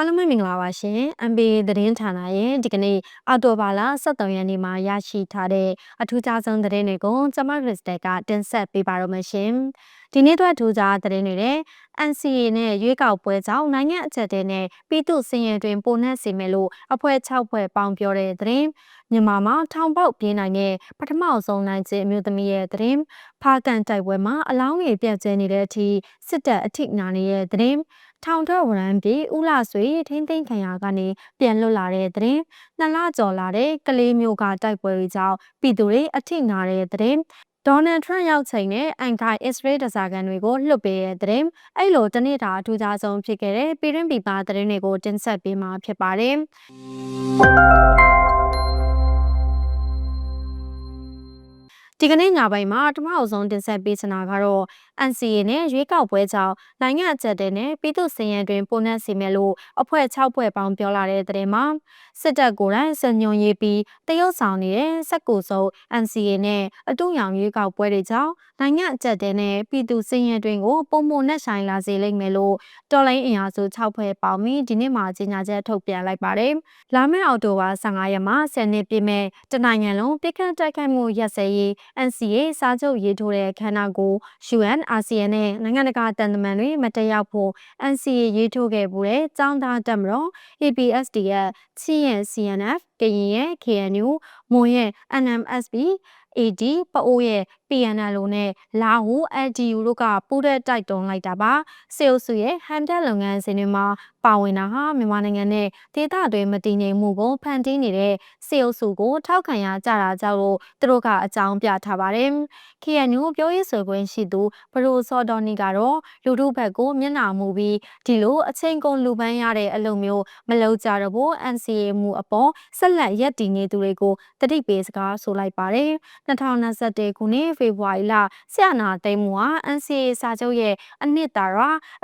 အားလုံးပဲမင်္ဂလာပါရှင် MBA သတင်းဌာနရဲ့ဒီကနေ့အော်တိုဘာလ23ရက်နေ့မှာရရှိထားတဲ့အထူးခြားဆုံးသတင်းတွေကိုကျွန်မခရစ်စတယ်ကတင်ဆက်ပေးပါရမရှင်ဒီနေ့အတွက်ထူးခြားသတင်းတွေနဲ့ NCA နဲ့ရွေးကောက်ပွဲကြောင့်နိုင်ငံအချက်တဲနဲ့ပြည်သူစည်ရင်တွင်ပုံနှက်စီမယ်လို့အဖွဲ့6ဖွဲ့ပေါင်းပြောတဲ့သတင်းမြန်မာမှာထောင်ပေါက်ပြေးနိုင်တဲ့ပထမဆုံးနိုင်ခြင်းအမျိုးသမီးရဲ့သတင်းဖားကန်တိုက်ပွဲမှာအလောင်းတွေပြတ်ကျဲနေတဲ့အထိစစ်တပ်အထိနာနေတဲ့သတင်း ထောင်ထွက်ဝရမ်းပြေဦးလာဆွေထိမ့်သိမ့်ခံရကနေပြန်လွတ်လာတဲ့သတင်းနှစ်လကျော်လာတဲ့ကလေးမျိုးကတိုက်ပွဲတွေကြောင့်ပြည်သူတွေအထိနာတဲ့သတင်းဒေါ်နယ်ထရန့်ရောက်ချိန်နဲ့အန်ကိုင်အစ္စရေးဒဇာကန်တွေကိုလွှတ်ပေးတဲ့သတင်းအဲ့လိုတနေ့တာအထူးခြားဆုံးဖြစ်ခဲ့တဲ့ပြည်တွင်းပြည်ပသတင်းတွေကိုတင်ဆက်ပေးမှာဖြစ်ပါတယ် ဒီကနေ့ညပိုင်းမှာတမအောင်ဆုံးတင်ဆက်ပေးချင်တာကတော့ NCA နဲ့ရွေးကောက်ပွဲကြောင့်နိုင်ငံအကြက်တဲနဲ့ပြည်သူ့စည်ရန်တွင်ပုံနှက်စီမယ်လို့အဖွဲ့6ဖွဲ့ပေါင်းပြောလာတဲ့တဲ့မှာစစ်တပ်ကိုယ်တိုင်စညွန်ရေးပြီးတရုတ်ဆောင်နေတဲ့စက်ကိုစုံ NCA နဲ့အတူရောင်ရွေးကောက်ပွဲတွေကြောင့်နိုင်ငံအကြက်တဲနဲ့ပြည်သူ့စည်ရန်တွင်ကိုပုံမနဲ့ဆိုင်လာစေလိမ့်မယ်လို့တော်လိုင်းအင်အားစု6ဖွဲ့ပေါင်းပြီးဒီနေ့မှကြေညာချက်ထုတ်ပြန်လိုက်ပါတယ်။လာမယ့်အောက်တိုဘာ15ရက်မှာ10နှစ်ပြည့်မဲ့တနိုင်ငံလုံးပြည်ခန့်တိုက်ခိုက်မှုရက်စဲရေး NCA စာချုပ်ရေးထိုးတဲ့ခန္ဓာကို UN အာဆီယံနဲ့နိုင်ငံတကာတန်တမန်တွေမတက်ရောက်ဖို့ NCA ရေးထိုးခဲ့မှုတဲ့ចောင်းသားတက်မတော် APSD ရဲ့ချင်းရဲ့ CNF ကရင်ရဲ့ KNU မွန်ရဲ့ NMSB AD ပအိုးရဲ့ PNL နဲ့လာဟူ LDU တို့ကပူးတဲ့တိုက်တွန်းလိုက်တာပါစေအုပ်စုရဲ့ဟန်တက်လုပ်ငန်းစဉ်တွေမှာပါဝင်တာဟာမြန်မာနိုင်ငံနဲ့ဒေသတွင်းမတည်ငြိမ်မှုကိုဖန်တီးနေတဲ့စေအုပ်စုကိုထောက်ခံရကြတာကြောင့်လို့သူတို့ကအကြောင်းပြထားပါတယ်။ KNU ပြောရေးဆိုခွင့်ရှိသူဘရိုစောဒေါ်နီကတော့လူထုဘက်ကိုမျက်နှာမူပြီးဒီလိုအချိန်ကုန်လူပန်းရတဲ့အလုပ်မျိုးမလုပ်ကြတော့ဘူး NCA မူအပေါ်ဆက်လက်ရပ်တည်နေသူတွေကိုတတိပေးစကားဆိုလိုက်ပါတယ်။2021ခုနှစ်ဖေဖော်ဝါရီလဆရာနာသိမ်းမှုဟာ NCA စာချုပ်ရဲ့အနှစ်သာရ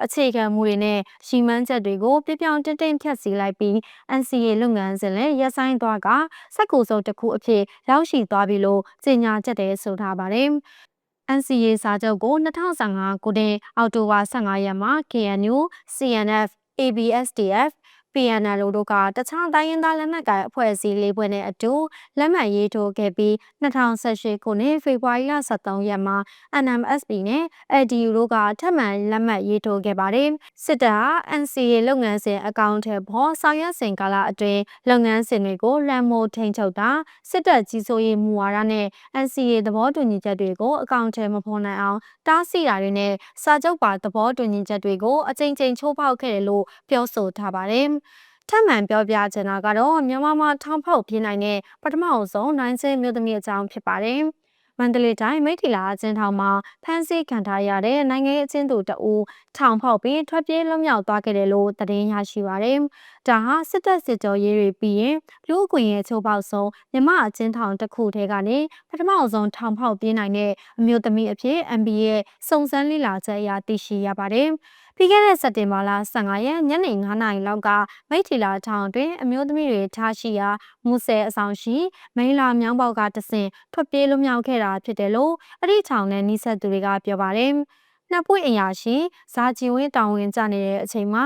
အခြေခံမူတွေနဲ့ရှီမန်းချက်တွေကိုပြပြောင်းတင်းတင်းဖြတ်စီလိုက်ပြီး NCA လုပ်ငန်းစဉ်လည်းရပ်ဆိုင်းသွားကစက်ကူစုပ်တစ်ခုအဖြစ်ရောက်ရှိသွားပြီလို့ကြေညာချက်တွေဆိုထားပါတယ်။ NCA စာချုပ်ကို2015ခုနှစ်အောက်တိုဘာ15ရက်မှာ KNU, CNF, ABSDF PNL တို့ကတခြားတိုင်းရင်းသားလက်နက်ကိုင်အဖွဲ့အစည်းလေးဖွဲ့နဲ့အတူလက်မှတ်ရေးထိုးခဲ့ပြီး2018ခုနှစ်ဖေဖော်ဝါရီလ23ရက်မှာ NMSP နဲ့ LDU တို့ကထပ်မံလက်မှတ်ရေးထိုးခဲ့ပါတယ်။စစ်တပ်ဟာ NCA လုပ်ငန်းစဉ်အကောင့်ထဲပေါ်ဆောင်ရွက်စဉ်ကာလအတွင်းလုပ်ငန်းစဉ်တွေကိုလမ်းမိုးထိန်ချုပ်တာစစ်တပ်ကြီးစိုးရေးမူဝါဒနဲ့ NCA သဘောတူညီချက်တွေကိုအကောင့်ထဲမဖော်နိုင်အောင်တားဆီးတာတွေနဲ့စာချုပ်ပါသဘောတူညီချက်တွေကိုအကြိမ်ကြိမ်ချိုးဖောက်ခဲ့တယ်လို့ပြောဆိုထားပါတယ်။ ထပ်မံပြောပြချင်တာကတော့မြန်မာမှာထောင်ဖောက်ပြင်းနိုင်တဲ့ပထမအဆုံးနိုင်စင်းမျိုးသမီးအကြောင်းဖြစ်ပါတယ်။မန္တလေးတိုင်းမိထီလာအကျဉ်းထောင်မှာဖမ်းဆီးခံထားရတဲ့နိုင်ငံရေးအကျဉ်းသူတဦးထောင်ဖောက်ပြီးထွက်ပြေးလွတ်မြောက်သွားခဲ့တယ်လို့သတင်းရရှိပါရတယ်။ဒါဟာစစ်တပ်စစ်ကြောရေးတွေပြီးရင်လူ့အခွင့်အရေးချိုးဖောက်ဆုံးမြမအကျဉ်းထောင်တစ်ခုထဲကနေပထမဆုံးထောင်ဖောက်ပြေးနိုင်တဲ့အမျိုးသမီးအဖြစ် MBA ရဲ့စုံစမ်းလေ့လာချက်အရသိရှိရပါတယ်။ ပြီးခဲ့တဲ့စက်တင်ဘာလ15ရက်ညနေ9နာရီလောက်ကမိထီလာထောင်တွင်အမျိုးသမီးတွေထားရှိရာမူဆယ်အဆောင်ရှိမိလာမြောင်းပေါက်ကတဆင်ထွက်ပြေးလွတ်မြောက်ခဲ့တာဖြစ်တယ်လို့အဲ့ဒီထောင်နဲ့နှိဆက်သူတွေကပြောပါတယ်။နှစ်ပွင့်အရာရှိဇာချီဝင်းတောင်ဝင်ကြနေတဲ့အချိန်မှာ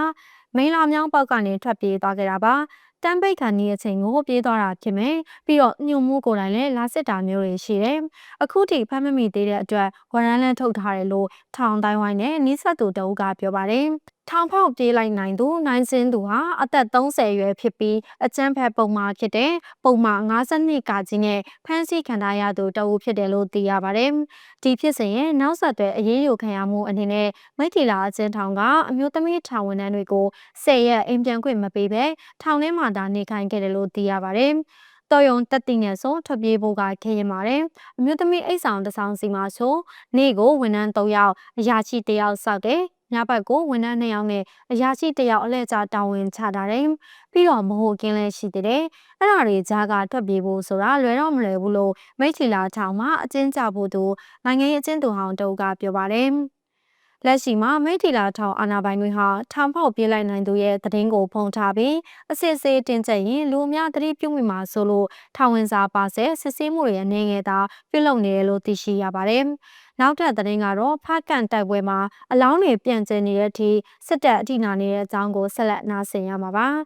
မိလာမြောင်းပေါက်ကနေထွက်ပြေးသွားခဲ့တာပါ။ တမ်းပိတ်ခံနေတဲ့အချိန်ကိုပြေးသွားတာဖြစ်မယ်ပြီးတော့ညှို့မှုကိုယ်တိုင်လည်းလာစစ်တာမျိုးတွေရှိတယ်အခုထိဖမ်းမမိသေးတဲ့အတွက်ဝရမ်းလန်းထုတ်ထားတယ်လို့ထောင်တိုင်းဝိုင်းနဲ့နီးစပ်သူတအုပ်ကပြောပါတယ် ထောင်ဖောက်ပြေးလိုက်နိုင်သူနိုင်စင်းသူဟာအသက်30အရွယ်ဖြစ်ပြီးအကျန်းဖက်ပုံမှာဖြစ်တဲ့ပုံမှာ52ကာကြီးနဲ့ဖမ်းဆီးခံထားရသူတအုပ်ဖြစ်တယ်လို့သိရပါတယ်။ဒီဖြစ်စဉ်ရဲ့နောက်ဆက်တွဲအရေးယူခံရမှုအနေနဲ့မိထီလာအကျဉ်းထောင်ကအမျိုးသမီးထောင်ဝန်ထမ်းတွေကို10ရက်အိမ်ပြန်ခွင့်မပေးဘဲထောင်ထဲမှာသာနေခိုင်းခဲ့တယ်လို့သိရပါတယ်။တော်ယုံတက်တိနဲ့ဆိုထွက်ပြေးဖို့ကခဲရင်ပါတယ်အမျိုးသမီးအိတ်ဆောင်တစ်ဆောင်စီမှာဆိုနေ့ကိုဝန်ထမ်း3ယောက်အရာရှိ1ယောက်စောက်တယ် ညဘက်ကိုဝန်ထမ်း2ယောက်နဲ့အရာရှိ1ယောက်အလဲကျတာဝန်ချတာတယ်ပြီးတော့မဟုတ်ကင်းလဲရှိသေးတယ်အဲ့ဒါတွေကြားကထွက်ပြေးဖို့ဆိုတာလွယ်တော့မလွယ်ဘူးလို့မိတ်ချီလာထောင်မှာအကျဉ်းချဖို့သူနိုင်ငံရေးအကျဉ်းသူဟောင်းတုပ်ကပြောပါတယ် လက်ရှိမှာမိထီလာထောင်အာနာပိုင်တွေဟာထောင်ဖောက်ပြေးလိုက်နိုင်သူရဲ့သတင်းကိုဖုံးထားပြီးအစစ်အဆေးတင်ကျရင်လူအများသတိပြုမိမှာဆိုလို့ထောင်ဝင်စာပါဆဲစစ်ဆေးမှုတွေအနေငယ်သာပြုလုပ်နေတယ်လို့သိရှိရပါတယ်။နောက်ထပ်သတင်းကတော့ဖားကန်တိုက်ပွဲမှာအလောင်းတွေပြန့်ကျဲနေတဲ့အထိစစ်တပ်အထိနာနေတဲ့အကြောင်းကိုဆက်လက်နားဆင်ရမှာပါ။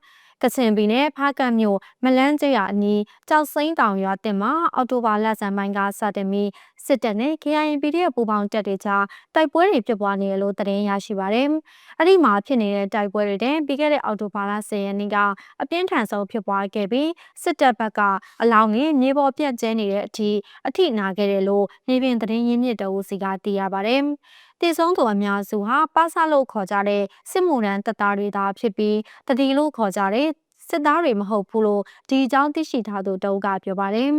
ကချင်ပြည်နယ်ဖားကတ်မြို့မလန်းကျရအနီးကြောက်စိမ့်တောင်ရွာတင်မှာအော်တိုဘာလဆန်ပိုင်းကစတင်ပြီးစစ်တပ်နဲ့ KIA ပူးပေါင်းတပ်တွေကြားတိုက်ပွဲတွေဖြစ်ပွားနေတယ်လို့သတင်းရရှိပါတယ်။အဲ့ဒီမှာဖြစ်နေတဲ့တိုက်ပွဲတွေတဲ့ပြီးခဲ့တဲ့အော်တိုဘာလ10ရက်နေ့ကအပြင်းထန်ဆုံးဖြစ်ပွားခဲ့ပြီးစစ်တပ်ဘက်ကအလောင်းနဲ့မြေပေါ်ပြန့်ကျဲနေတဲ့အထိအထိနာခဲ့တယ်လို့နေပြင်သတင်းရင်းမြစ်တအုပ်စီကသိရပါတယ်။ တည်ဆုံးသူအများစုဟာပါဆလို့ခေါ်ကြတဲ့စစ်မှုရန်တပ်သားတွေသာဖြစ်ပြီးတတိလို့ခေါ်ကြတဲ့စစ်သားတွေမဟုတ်ဘူးလို့ဒီအကြောင်းသိရှိထားသူတအုပ်ကပြောပါတယ်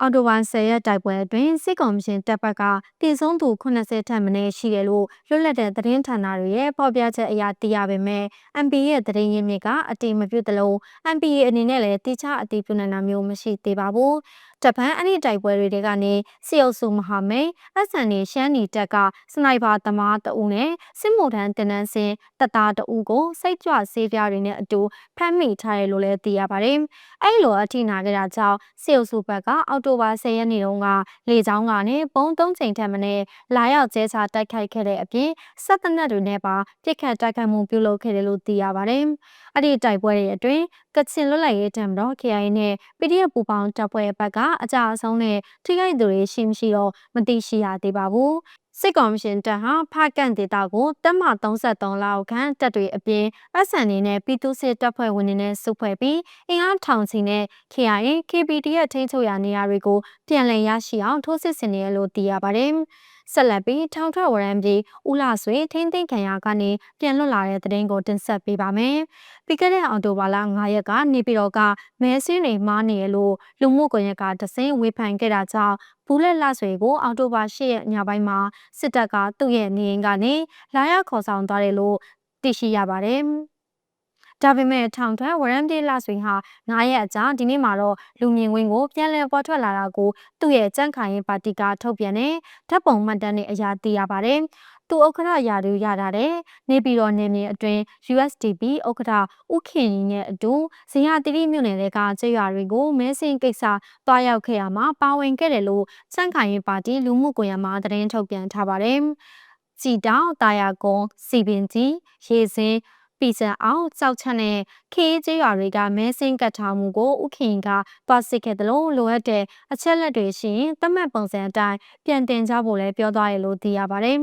အော်တိုဝမ်10ရက်တိုက်ပွဲအတွင်းစစ်ကောင်ရှင်တပ်ဘက်ကတည်ဆုံးသူ80ထက်မနည်းရှိတယ်လို့လွတ်လပ်တဲ့သတင်းဌာနတွေရဲ့ဖော်ပြချက်အရသိရပေမဲ့ MP ရဲ့သတင်းရင်းမြစ်ကအတိမပြုတ်သလို MPA အနေနဲ့လည်းတိကျအတိပြုနိုင်တာမျိုးမရှိသေးပါဘူး။တပန်အဲ့ဒီတိုက်ပွဲတွေကနေစီအုပ်စုမဟာမိတ်အဆန်နေရှမ်းနီတက်ကစနိုက်ပါသမားတအုပ်နဲ့စစ်မှုထမ်းတင်နန်းစင်တပ်သားတအုပ်ကိုစိတ်ကြွဆေးပြားတွေနဲ့အတူဖမ်းမိထားတယ်လို့လည်းသိရပါတယ်။အဲ့လိုအထိနာခဲ့တာကြောင့်စီအုပ်စုဘက်ကအော်တိုဘာ10ရက်နေ့တုန်းကလေကြောင်းကနေပုံသုံးချိန်ထက်မနည်းလာရောက်ကျဲချတိုက်ခိုက်ခဲ့တဲ့အပြင်စက်တနက်တွေနဲ့ပါပြစ်ခတ်တိုက်ခိုက်မှုပြုလုပ်ခဲ့တယ်လို့သိရပါတယ်။အဲ့ဒီတိုက်ပွဲတွေအတွင်းကချင်လွတ်လပ်ရေးတံတော် KIA နဲ့ PDF ပူပေါင်းတပ်ဖွဲ့ဘက်ကအကြအဆုံးနဲ့ထိခိုက်သူတွေရှိမရှိတော့မသိရှိရသေးပါဘူး။စစ်ကော်မရှင်တပ်ဟာဖကန့်ဒေတာကိုတပ်မ33လောက်ခန့်တပ်တွေအပြင်အဆန်နေနဲ့ပြည်သူစစ်တပ်ဖွဲ့ဝင်တွေနဲ့စုဖွဲ့ပြီးအင်အားထောင်ချီနဲ့ KIA KPD ရဲ့ထိန်းချုပ်ရာနေရာတွေကိုပြန်လည်ရရှိအောင်ထိုးစစ်ဆင်နေရလို့သိရပါတယ်။ ဆက်လက်ပြီးထောင်ထွက်ဝရမ်းပြီးဦးလာဆွေထိမ့်သိမ်းခံရကနေပြန်လွတ်လာတဲ့သတင်းကိုတင်ဆက်ပေးပါမယ်။ပြီးခဲ့တဲ့အော်တိုဘာလ9ရက်ကနေပြည်တော်ကမဲဆင်းတွေမားနေရလို့လူမှုကွန်ရက်ကတစင်းဝေဖန်ခဲ့တာကြောင့်ဘူးလက်လဆွေကိုအော်တိုဘာ10ရက်ညပိုင်းမှာစစ်တပ်ကသူ့ရဲ့နေအိမ်ကနေလာရောက်ခေါ်ဆောင်သွားတယ်လို့သိရှိရပါတယ်။ ဒါပေမဲ့ထောင်ထွက်ဝရမ်ဒေးလဆွေဟာ9ရက်အကြာဒီနေ့မှာတော့လူမြင်ကွင်းကိုပြန်လည်ပေါ်ထွက်လာတာကိုသူ့ရဲ့ကြန့်ခိုင်ရေးပါတီကထုတ်ပြန်တဲ့ဓာတ်ပုံမှတ်တမ်းတွေအရာသိရပါတယ်။သူဥက္ကဋ္ဌရာထူးရတာတဲ့နေပြည်တော်နေမြေအတွင်း USDP ဥက္ကဋ္ဌဥခင်ကြီးနဲ့အတူဇင်ရတိရိမြို့နယ်ကကျေးရွာတွေကိုမဲဆင်းကိစ္စတွားရောက်ခဲ့ရမှာပါဝင်ခဲ့တယ်လို့စန့်ခိုင်ရေးပါတီလူမှုကွန်ရက်မှာသတင်းထုတ်ပြန်ထားပါတယ်။ကြည်တောင်တာယာကုန်းစီပင်ကြီးရေစင်း ပီဆန်အောင်ကြောက်ချက်နဲ့ခေးကျေးရွာတွေကမဲစင်းကတ်ထားမှုကိုဥခင်ကသွားစစ်ခဲ့တယ်လို့လိုအပ်တဲ့အချက်လက်တွေရှိရင်သတ်မှတ်ပုံစံအတိုင်းပြန်တင်ကြဖို့လည်းပြောသွားရလို့သိရပါတယ်။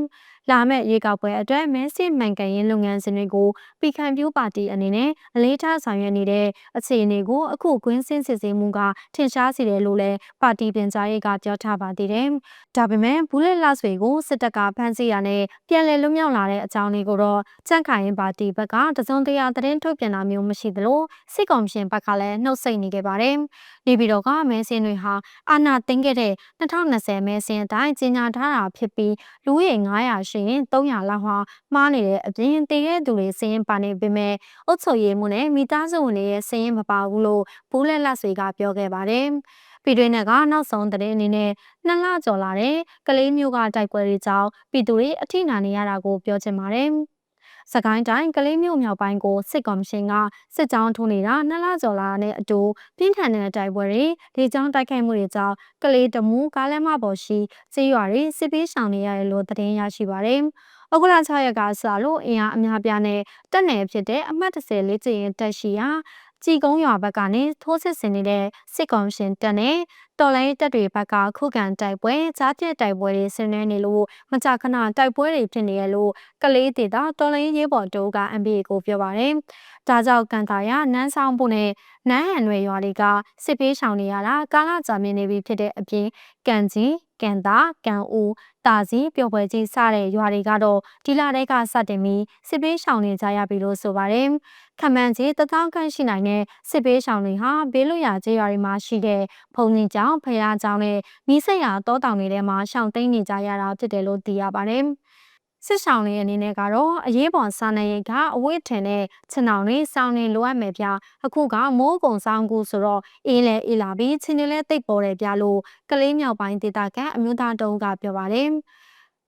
လာမယ့်ရေကောက်ပွဲအတွက်မဲစစ်မှန်ကန်ရေးလုပ်ငန်းစဉ်တွေကိုပြည်ခံပြူပါတီအနေနဲ့အလေးထားဆောင်ရွက်နေတဲ့အခြေအနေကိုအခုကွင်းစင်းစစ်ဆေးမှုကထင်ရှားစေတယ်လို့လည်းပါတီပြန်ကြားရေးကပြောထားပါသေးတယ်။ဒါပေမဲ့ဘူးလက်လဆွေကိုစစ်တပ်ကဖမ်းဆီးရတဲ့ပြန်လည်လွတ်မြောက်လာတဲ့အကြောင်းလေးကိုတော့ကြန့်ခိုင်ပါတီဘက်ကတစုံတရာသတင်းထုတ်ပြန်တာမျိုးမရှိသလိုစစ်ကောင်ရှင်ဘက်ကလည်းနှုတ်ဆက်နေခဲ့ပါတယ်။နေပြည်တော်ကမဲစင်းတွေဟာအာဏာသိမ်းခဲ့တဲ့2020မဲစင်းအတိုင်းကြီးညာထားတာဖြစ်ပြီးလူဦးရေ900ရှိရင်300လောက်ဟာမှားနေတဲ့အပြင်တည်တဲ့သူတွေစည်ရင်ပါနေပေမဲ့အုတ်ချုပ်ရည်မှုနဲ့မိသားစုဝင်တွေရဲ့စည်ရင်မပါဘူးလို့ဘူးလက်လက်ဆွေကပြောခဲ့ပါတယ်။ပြည်တွင်းကနောက်ဆုံးသတင်းအနေနဲ့နှစ်လကျော်လာတဲ့ကလေးမျိုးကတိုက်ပွဲတွေကြောင့်ပြည်သူတွေအထိနာနေရတာကိုပြောချင်ပါတယ်။ စကိုင်းတိုင်းကလေးမြို့မြောက်ပိုင်းကိုစစ်ကော်မရှင်ကစစ်ကြောင်းထိုးနေတာနှစ်လကျော်လာတဲ့အတူပြင်းထန်တဲ့တိုက်ပွဲတွေလေကြောင်းတိုက်ခိုက်မှုတွေကြောင့်ကလေးတမူကားလမ်းမပေါ်ရှိကျေးရွာတွေစစ်ပေးရှောင်နေရတယ်လို့သတင်းရရှိပါတယ်။ဩဂုတ်လ6ရက်ကစလို့အင်အားအများပြားနဲ့တက်နယ်ဖြစ်တဲ့အမှတ်30လေးကျရင်တက်ရှိရာ ကြည်ကုန်းရွာဘက်ကနေထိုးစစ်ဆင်နေတဲ့စစ်ကောင်ရှင်တပ်နဲ့တော်လိုင်းတပ်တွေဘက်ကခုခံတိုက်ပွဲကြားပြတ်တိုက်ပွဲတွေဆင်နွှဲနေလို့မကြာခဏတိုက်ပွဲတွေဖြစ်နေရလို့ကလေးဒေတာတော်လိုင်းရေးပေါ်တိုးက NBA ကိုပြောပါတယ်။ဒါကြောင့်ကန်တာရနန်းဆောင်ဖို့နဲ့နန်းဟန်ရွယ်ရွာတွေကစစ်ပေးဆောင်နေရတာကာလကြာမြင့်နေပြီဖြစ်တဲ့အပြင်ကန်ကြီး ကန်တာကန်ဦးတာစီပျော်ပွဲကြီးစတဲ့ရွာတွေကတော့ဒီလတဲကစတင်ပြီးစစ်ပေးရှောင်နေကြရပြီလို့ဆိုပါတယ်။ခမန်းကြီးတသောခန့်ရှိနိုင်တဲ့စစ်ပေးရှောင်တွေဟာဘေးလွတ်ရာကျေးရွာတွေမှာရှိတဲ့ဘုံကြီးကျောင်းဖရာကျောင်းနဲ့မိဆက်ရာတောတောင်တွေထဲမှာရှောင်တိန်နေကြရတာဖြစ်တယ်လို့သိရပါတယ်။ စစ်ဆောင်လေးအနေနဲ့ကတော့အရေးပေါ်စာနယ်ရိတ်ကအဝိထင်တဲ့ခြံအောင်လေးစောင်းနေလိုအပ်မယ်ဗျအခုကမိုးကုံဆောင်ကူဆိုတော့အေးလဲအေးလာပြီးချင်းနေလဲတိတ်ပေါ်တယ်ဗျလို့ကလေးမြောက်ပိုင်းဒေတာကအမျိုးသားတုံးကပြောပါတယ်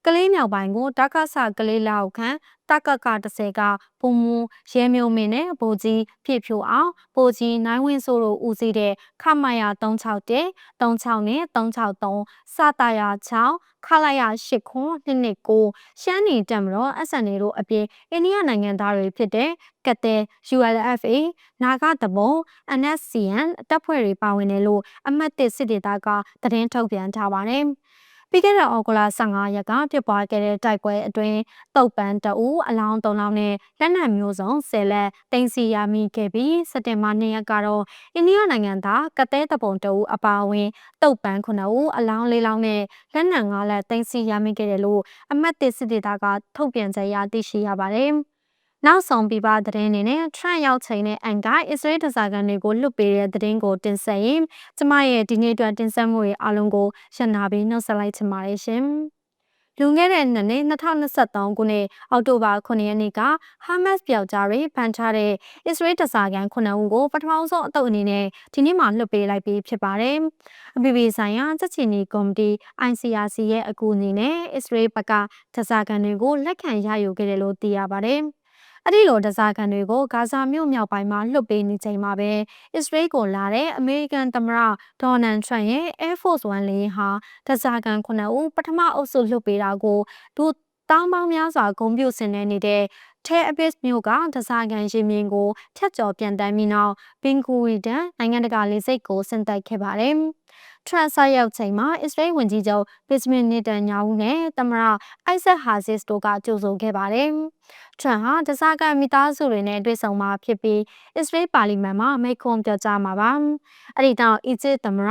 ကကလေးမြောက်ပိုင်းကိုတက္ကဆကလေးလောက်ခန့်တက္ကက30ကပုံမူရဲမျိုးမင်းနဲ့ဗိုလ်ကြီးဖြစ်ဖြိုအောင်ဗိုလ်ကြီးနိုင်ဝင်းစိုးတို့ဦးစီးတဲ့ခမရ361 36နဲ့363စတာယာ6ခလာရ8ခွန်229ရှမ်းနေတက်မတော် SNA တို့အပြင်အိန္ဒိယနိုင်ငံသားတွေဖြစ်တဲ့ကတဲ့ ULFA နာဂတဘုံ NSCN တပ်ဖွဲ့တွေပါဝင်တယ်လို့အမှတ်1စစ်ဒေသကသတင်းထုတ်ပြန်ထားပါတယ်။ ပြီးခဲ့တဲ့ဩဂုတ်လ15ရက်ကဖြစ်ပွားခဲ့တဲ့တိုက်ပွဲအတွင်းတုတ်ပန်းတအူအလောင်း3လောင်းနဲ့လက်နက်မျိုးစုံ10လက်တင်စီရမိခဲ့ပြီးစက်တင်ဘာ2ရက်ကတော့အိန္ဒိယနိုင်ငံသားကသဲတပုံတအူအပါအဝင်တုတ်ပန်း9ဦးအလောင်း4လောင်းနဲ့လက်နက်5လက်တင်စီရမိခဲ့တယ်လို့အမတ်တစ်စစ်ဒေသကထုတ်ပြန်ကြေညာသိရှိရပါတယ်။ နောက်ဆုံးပြပသတင်းအနေနဲ့ Trump ရောက်ချိန်နဲ့အန်ကအစ္စရေးဒဇာကန်တွေကိုလွတ်ပေးတဲ့သတင်းကိုတင်ဆက်ရင်ကျမရဲ့ဒီနေ့အတွက်တင်ဆက်မှုတွေအားလုံးကိုရှင်းနာပြီးနှုတ်ဆက်လိုက်ချင်ပါတယ်ရှင်။လူငယ်တဲ့နှစ်နှစ်2023ခုနှစ်အောက်တိုဘာ9ရက်နေ့ကဟာမတ်ပြောက်ကြားတွေဖန်ထားတဲ့အစ္စရေးဒဇာကန်9ဦးကိုပထမဆုံးအတုပ်အနေနဲ့ဒီနေ့မှလွှတ်ပေးလိုက်ပြီးဖြစ်ပါတယ်။အပြည်ပြည်ဆိုင်ရာစက်ချီနီကော်မတီ ICRC ရဲ့အကူအညီနဲ့အစ္စရေးဘက်ကဒဇာကန်တွေကိုလက်ခံရယူခဲ့တယ်လို့သိရပါတယ်။ အဲ့ဒီလိုတစားကန်တွေကိုဂါဇာမြို့မြောက်ပိုင်းမှာလွှတ်ပေးနေချိန်မှာပဲအစ္စရေးကိုလာတဲ့အမေရိကန်သမ္မတဒေါ်နယ်ထရန့်ရဲ့ Air Force One လေဟာတစားကန်9ဦးပထမအုပ်စုလွှတ်ပေးတာကိုဒုတောင်းပေါင်းများစွာဂုံပြုဆင်နေနေတဲ့ထဲအပစ်မြို့ကဒဇာကန်ရင်မြင်းကိုဖြတ်ကျော်ပြန်တမ်းပြီးနောက်ဘင်ကူရီဒန်နိုင်ငံတကာလေဆိပ်ကိုဆင်းသက်ခဲ့ပါတယ်။ ထရန့်ဆိုက်ရောက်ချိန်မှာအစ္စရေးဝန်ကြီးချုပ်ဘစ်မင်နီတန်ညာဝူနဲ့သမ္မတအိုက်ဆက်ဟာဇစ်တို့ကကြိုဆိုခဲ့ပါတယ်။ထရန့်ဟာတစားကမိသားစုတွေနဲ့တွေ့ဆုံမှာဖြစ်ပြီးအစ္စရေးပါလီမန်မှာမိန့်ခွန်းပြောကြားမှာပါ။အဲ့ဒီတော့အီဂျစ်သမ္မတ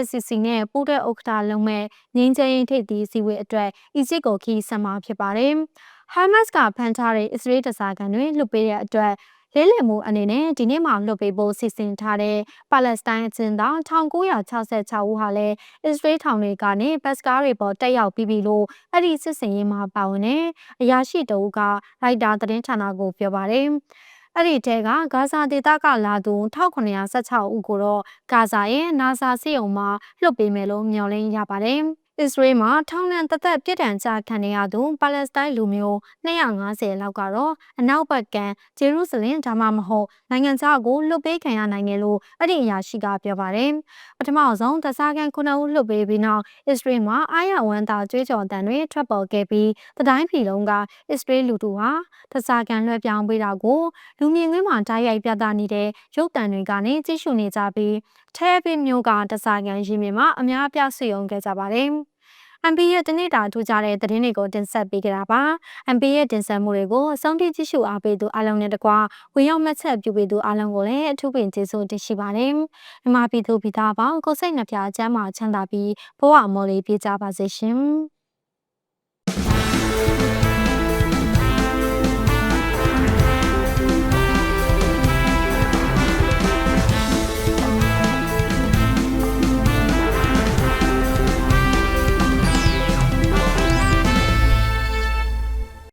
LCC နဲ့ပူးတဲ့ဥက္ကဋ္ဌလုံးမဲ့ငင်းချင်းထိပ်သီးစည်းဝေးအတွက်အီဂျစ်ကိုခီးဆက်မှာဖြစ်ပါတယ်။ဟာမတ်စ်ကဖန်ထားတဲ့အစ္စရေးတစားကန်တွေလွတ်ပေးတဲ့အတွက် လဲလှယ်မှုအနေနဲ့ဒီနေ့မှလွှတ်ပေးဖို့စီစဉ်ထားတဲ့ပါလက်စတိုင်းအချင်းသား1966ဦးဟာလည်းအစ္စရေးထောင်တွေကနေဘတ်စကားတွေပေါ်တက်ရောက်ပြီးပြီလို့အဲ့ဒီစစ်စင်ရေးမှာပါဝင်တဲ့အရာရှိတအုပ်ကရိုက်တာသတင်းဌာနကိုပြောပါတယ်အဲ့ဒီတဲကဂါဇာဒေသကလာသူ1916ဦးကိုတော့ဂါဇာရဲ့နာဆာစစ်ရုံမှာလွှတ်ပေးမယ်လို့မျှော်လင့်ရပါတယ်။ အစ္စရေးမှာထောင်ဒဏ်တသက်ပြစ်ဒဏ်ချခံရသူပါလက်စတိုင်းလူမျိုး250လောက်ကတော့အနောက်ဘက်ကဂျေရုဆလင်ဒါမှမဟုတ်နိုင်ငံခြားကိုလွတ်ပေးခံရနိုင်တယ်လို့အဲ့ဒီအရာရှိကပြောပါတယ်။ပထမဆုံးသစားကန်ခုနှစ်ဦးလွတ်ပေးပြီးနောက်အစ္စရေးမှာအာရဝန်တာကြွေးကြော်တန်တွေထွက်ပေါ်ခဲ့ပြီးတတိုင်းပြည်လုံးကအစ္စရေးလူထုဟာသစားကန်လွှဲပြောင်းပေးတာကိုလူမြင်ကွင်းမှာတိုက်ရိုက်ပြသနေတဲ့ရုပ်တံတွေကနေကြည့်ရှုနေကြပြီးထဲပင်မျိုးကတစားကန်ရင်းမြစ်မှာအများအပြားဆွေးရုံခဲ့ကြပါတယ်။ MB ရဲ့တနေ့တာထူးခြားတဲ့သတင်းတွေကိုတင်ဆက်ပေးကြတာပါ။ MB ရဲ့တင်ဆက်မှုတွေကိုအဆုံးထိကြည့်ရှုအားပေးသူအားလုံးနဲ့တကွာဝင်ရောက်မှတ်ချက်ပြုပေးသူအားလုံးကိုလည်းအထူးပင်ကျေးဇူးတင်ရှိပါတယ်။မြန်မာပြည်သူပြည်သားပေါင်းကိုစိတ်နှပြချမ်းသာချမ်းသာပြီးဘဝအမော်လေးပြကြပါစေရှင်။